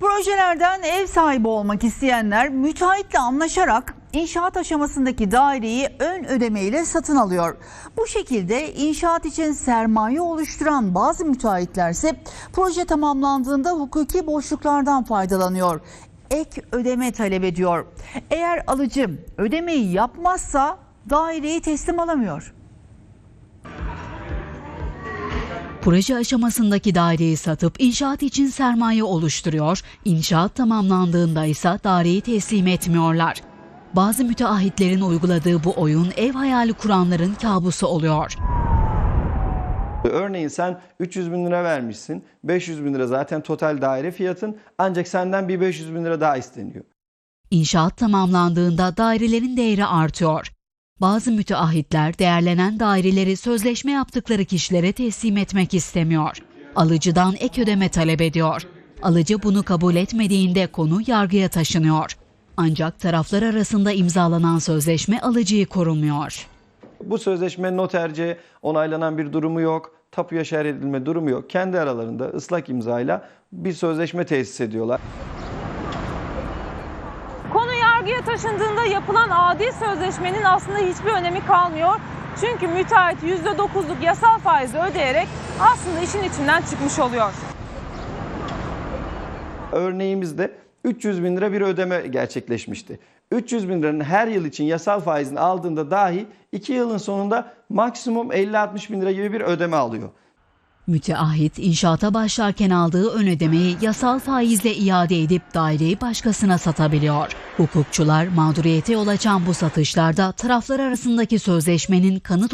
Projelerden ev sahibi olmak isteyenler müteahhitle anlaşarak inşaat aşamasındaki daireyi ön ödemeyle satın alıyor. Bu şekilde inşaat için sermaye oluşturan bazı müteahhitlerse proje tamamlandığında hukuki boşluklardan faydalanıyor. Ek ödeme talep ediyor. Eğer alıcı ödemeyi yapmazsa daireyi teslim alamıyor. Proje aşamasındaki daireyi satıp inşaat için sermaye oluşturuyor, inşaat tamamlandığında ise daireyi teslim etmiyorlar. Bazı müteahhitlerin uyguladığı bu oyun ev hayali kuranların kabusu oluyor. Örneğin sen 300 bin lira vermişsin. 500 bin lira zaten total daire fiyatın. Ancak senden bir 500 bin lira daha isteniyor. İnşaat tamamlandığında dairelerin değeri artıyor. Bazı müteahhitler değerlenen daireleri sözleşme yaptıkları kişilere teslim etmek istemiyor. Alıcıdan ek ödeme talep ediyor. Alıcı bunu kabul etmediğinde konu yargıya taşınıyor. Ancak taraflar arasında imzalanan sözleşme alıcıyı korumuyor. Bu sözleşme noterce onaylanan bir durumu yok. Tapuya şerh edilme durumu yok. Kendi aralarında ıslak imzayla bir sözleşme tesis ediyorlar. Yargıya taşındığında yapılan adi sözleşmenin aslında hiçbir önemi kalmıyor. Çünkü müteahhit %9'luk yasal faizi ödeyerek aslında işin içinden çıkmış oluyor. Örneğimizde 300 bin lira bir ödeme gerçekleşmişti. 300 bin liranın her yıl için yasal faizini aldığında dahi 2 yılın sonunda maksimum 50-60 bin lira gibi bir ödeme alıyor. Müteahhit inşaata başlarken aldığı ön ödemeyi yasal faizle iade edip daireyi başkasına satabiliyor. Hukukçular mağduriyete yol açan bu satışlarda taraflar arasındaki sözleşmenin kanıt